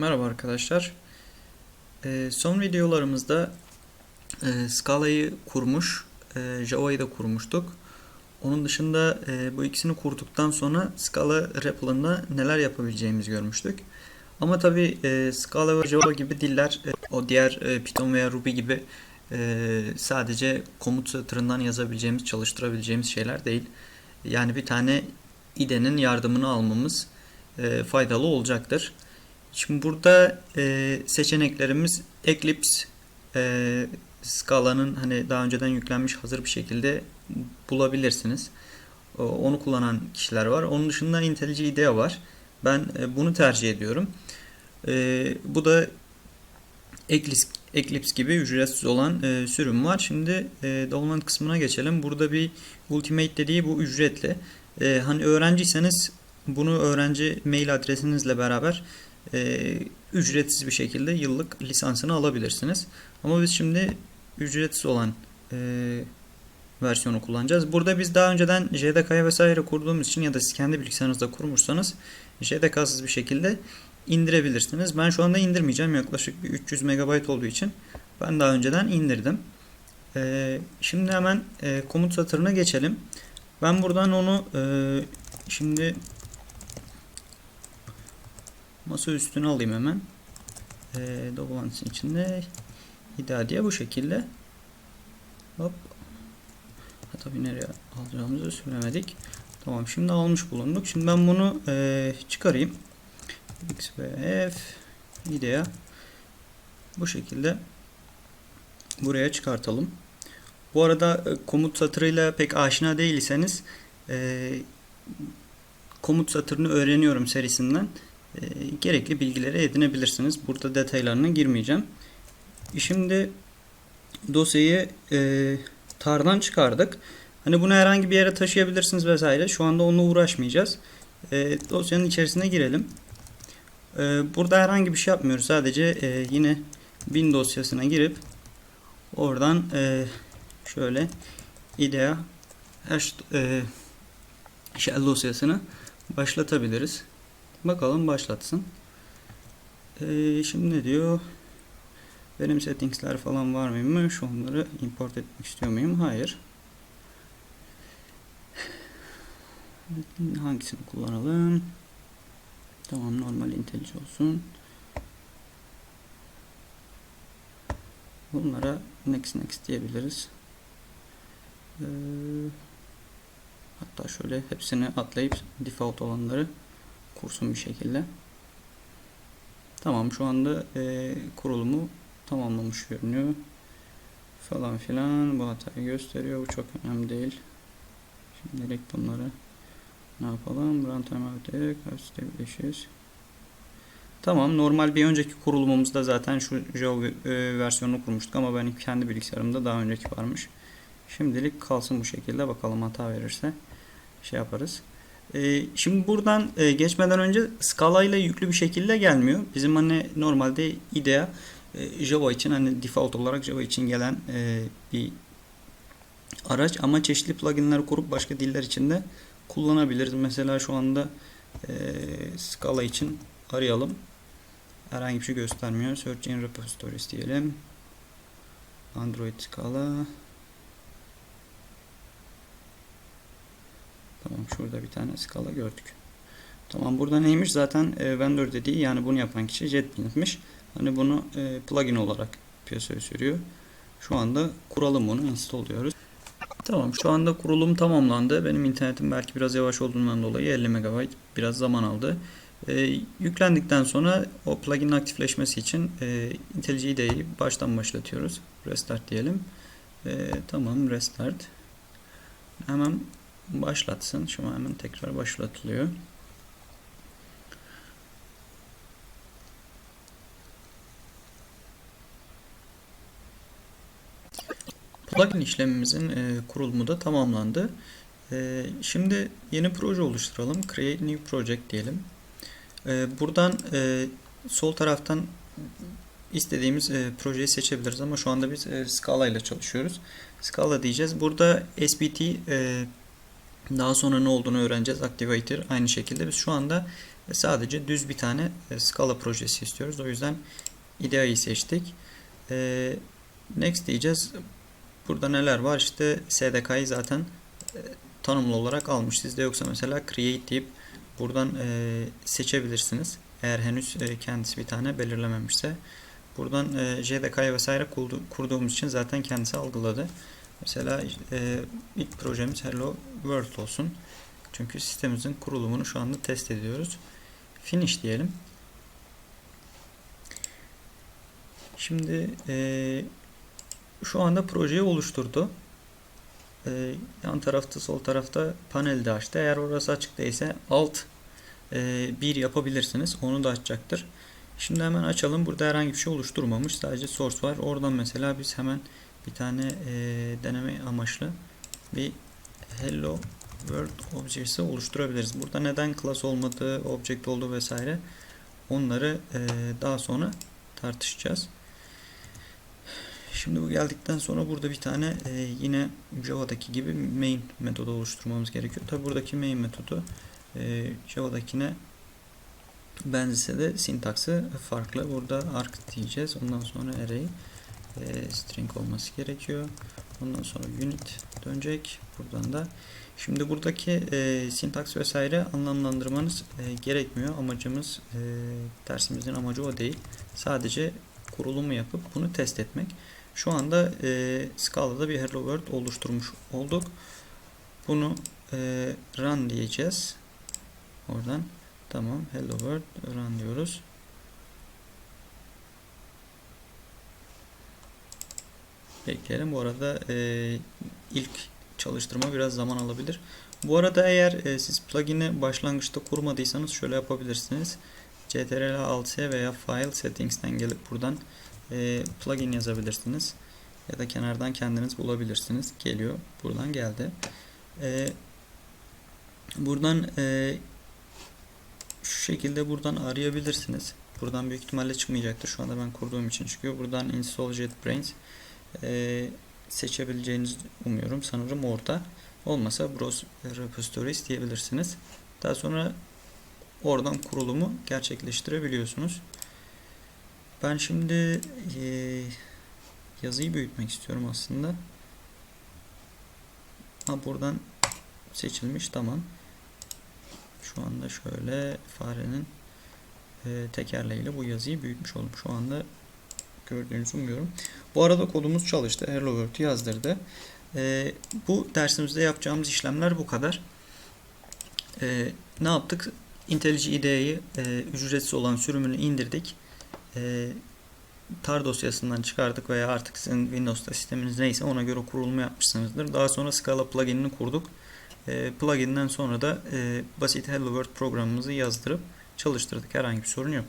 Merhaba arkadaşlar. Ee, son videolarımızda e, Scala'yı kurmuş, e, Java'yı da kurmuştuk. Onun dışında e, bu ikisini kurduktan sonra Scala REPL'ında neler yapabileceğimizi görmüştük. Ama tabi e, Scala ve Java gibi diller, e, o diğer e, Python veya Ruby gibi e, sadece komut satırından yazabileceğimiz, çalıştırabileceğimiz şeyler değil. Yani bir tane IDE'nin yardımını almamız e, faydalı olacaktır. Şimdi burada e, seçeneklerimiz Eclipse e, Scala'nın hani daha önceden yüklenmiş hazır bir şekilde bulabilirsiniz. O- Onu kullanan kişiler var. Onun dışında IntelliJ IDEA var. Ben e, bunu tercih ediyorum. E, bu da Eclipse, Eclipse gibi ücretsiz olan e, sürüm var. Şimdi e, download kısmına geçelim. Burada bir Ultimate dediği bu ücretli. E, hani öğrenciyseniz bunu öğrenci mail adresinizle beraber e, ücretsiz bir şekilde yıllık lisansını alabilirsiniz. Ama biz şimdi ücretsiz olan e, versiyonu kullanacağız. Burada biz daha önceden JDK'ya vesaire kurduğumuz için ya da siz kendi bilgisayarınızda kurmuşsanız JDK'sız bir şekilde indirebilirsiniz. Ben şu anda indirmeyeceğim. Yaklaşık bir 300 MB olduğu için ben daha önceden indirdim. E, şimdi hemen e, komut satırına geçelim. Ben buradan onu e, şimdi masa üstüne alayım hemen. E, Double'ın içinde İda diye bu şekilde. Hop. Ha, tabii nereye alacağımızı söylemedik. Tamam şimdi almış bulunduk. Şimdi ben bunu e, çıkarayım. X ve F IDEA bu şekilde buraya çıkartalım. Bu arada e, komut satırıyla pek aşina değilseniz e, komut satırını öğreniyorum serisinden e, gerekli bilgileri edinebilirsiniz. Burada detaylarına girmeyeceğim. Şimdi dosyayı e, tardan çıkardık. Hani bunu herhangi bir yere taşıyabilirsiniz vesaire. Şu anda onunla uğraşmayacağız. E, dosyanın içerisine girelim. E, burada herhangi bir şey yapmıyoruz. Sadece e, yine bin dosyasına girip oradan e, şöyle IDEA hash e, shell dosyasını başlatabiliriz. Bakalım başlatsın. E, şimdi diyor? Benim settingsler falan var mıymış? Onları import etmek istiyor muyum? Hayır. Hangisini kullanalım? Tamam normal IntelliJ olsun. Bunlara next next diyebiliriz. Ee, hatta şöyle hepsini atlayıp default olanları kursun bir şekilde. Tamam şu anda e, kurulumu tamamlamış görünüyor. Falan filan bu hatayı gösteriyor. Bu çok önemli değil. Şimdilik bunları ne yapalım? Runtime update, establishes. Tamam normal bir önceki kurulumumuzda zaten şu Java e, versiyonunu kurmuştuk ama benim kendi bilgisayarımda daha önceki varmış. Şimdilik kalsın bu şekilde bakalım hata verirse şey yaparız. E, şimdi buradan e, geçmeden önce Scala ile yüklü bir şekilde gelmiyor. Bizim hani normalde IDEA e, Java için hani default olarak Java için gelen e, bir araç ama çeşitli pluginler kurup başka diller için de kullanabiliriz. Mesela şu anda Scala için arayalım. Herhangi bir şey göstermiyor. Search in repositories diyelim. Android Scala. Tamam şurada bir tane Scala gördük. Tamam burada neymiş zaten e, vendor dediği yani bunu yapan kişi JetBrains Hani bunu e, plugin olarak piyasaya sürüyor. Şu anda kuralım bunu install diyoruz. Tamam şu anda kurulum tamamlandı. Benim internetim belki biraz yavaş olduğundan dolayı 50 MB biraz zaman aldı. E, yüklendikten sonra o plugin'in aktifleşmesi için e, IntelliJ IDE'yi baştan başlatıyoruz. Restart diyelim. E, tamam restart. Hemen başlatsın. Şu an hemen tekrar başlatılıyor. Plugin işlemimizin e, kurulumu da tamamlandı. E, şimdi yeni proje oluşturalım. Create New Project diyelim. E, buradan e, sol taraftan istediğimiz e, projeyi seçebiliriz ama şu anda biz e, Scala ile çalışıyoruz. Scala diyeceğiz. Burada SBT e, daha sonra ne olduğunu öğreneceğiz. Activator aynı şekilde. Biz şu anda ve sadece düz bir tane e, Scala projesi istiyoruz. O yüzden IDEA'yı seçtik. E, next diyeceğiz. Burada neler var? İşte SDK'yı zaten e, tanımlı olarak almış. Sizde yoksa mesela create deyip buradan e, seçebilirsiniz. Eğer henüz e, kendisi bir tane belirlememişse. Buradan e, JDK'yı vesaire kurdu, kurduğumuz için zaten kendisi algıladı. Mesela e, ilk projemiz Hello World olsun. Çünkü sistemimizin kurulumunu şu anda test ediyoruz. Finish diyelim. Şimdi e, şu anda projeyi oluşturdu. E, yan tarafta sol tarafta panel de açtı. Eğer orası açık değilse alt e, bir yapabilirsiniz. Onu da açacaktır. Şimdi hemen açalım. Burada herhangi bir şey oluşturmamış. Sadece source var. Oradan mesela biz hemen bir tane e, deneme amaçlı bir hello world objesi oluşturabiliriz. Burada neden class olmadığı, object olduğu vesaire onları e, daha sonra tartışacağız. Şimdi bu geldikten sonra burada bir tane e, yine Java'daki gibi main metodu oluşturmamız gerekiyor. Tabi buradaki main metodu e, Java'dakine benzese de sintaksı farklı. Burada arc diyeceğiz. Ondan sonra array e, string olması gerekiyor. Ondan sonra unit dönecek. Buradan da Şimdi buradaki e, sintaks vesaire anlamlandırmanız e, gerekmiyor. Amacımız e, dersimizin amacı o değil. Sadece kurulumu yapıp bunu test etmek. Şu anda e, Scala'da bir Hello World oluşturmuş olduk. Bunu e, run diyeceğiz. Oradan tamam Hello World run diyoruz. Bekleyelim. Bu arada e, ilk çalıştırma biraz zaman alabilir. Bu arada eğer e, siz plugin'i başlangıçta kurmadıysanız şöyle yapabilirsiniz. ctrl alt veya File Settings'ten gelip buradan e, plugin yazabilirsiniz. Ya da kenardan kendiniz bulabilirsiniz. Geliyor. Buradan geldi. E, buradan e, şu şekilde buradan arayabilirsiniz. Buradan büyük ihtimalle çıkmayacaktır. Şu anda ben kurduğum için çıkıyor. Buradan install JetBrains e, seçebileceğinizi umuyorum. Sanırım orada. Olmasa browse repositories diyebilirsiniz. Daha sonra oradan kurulumu gerçekleştirebiliyorsunuz. Ben şimdi e, yazıyı büyütmek istiyorum aslında. Ha buradan seçilmiş tamam. Şu anda şöyle farenin e, tekerleğiyle bu yazıyı büyütmüş oldum. Şu anda gördüğünüzü umuyorum. Bu arada kodumuz çalıştı. Hello World'ü yazdırdı. E, bu dersimizde yapacağımız işlemler bu kadar. E, ne yaptık? IntelliJ IDE'yi e, ücretsiz olan sürümünü indirdik. E, tar dosyasından çıkardık veya artık sizin Windows'ta sisteminiz neyse ona göre kurulumu yapmışsınızdır. Daha sonra Scala pluginini kurduk. E, pluginden sonra da e, basit Hello World programımızı yazdırıp çalıştırdık. Herhangi bir sorun yok.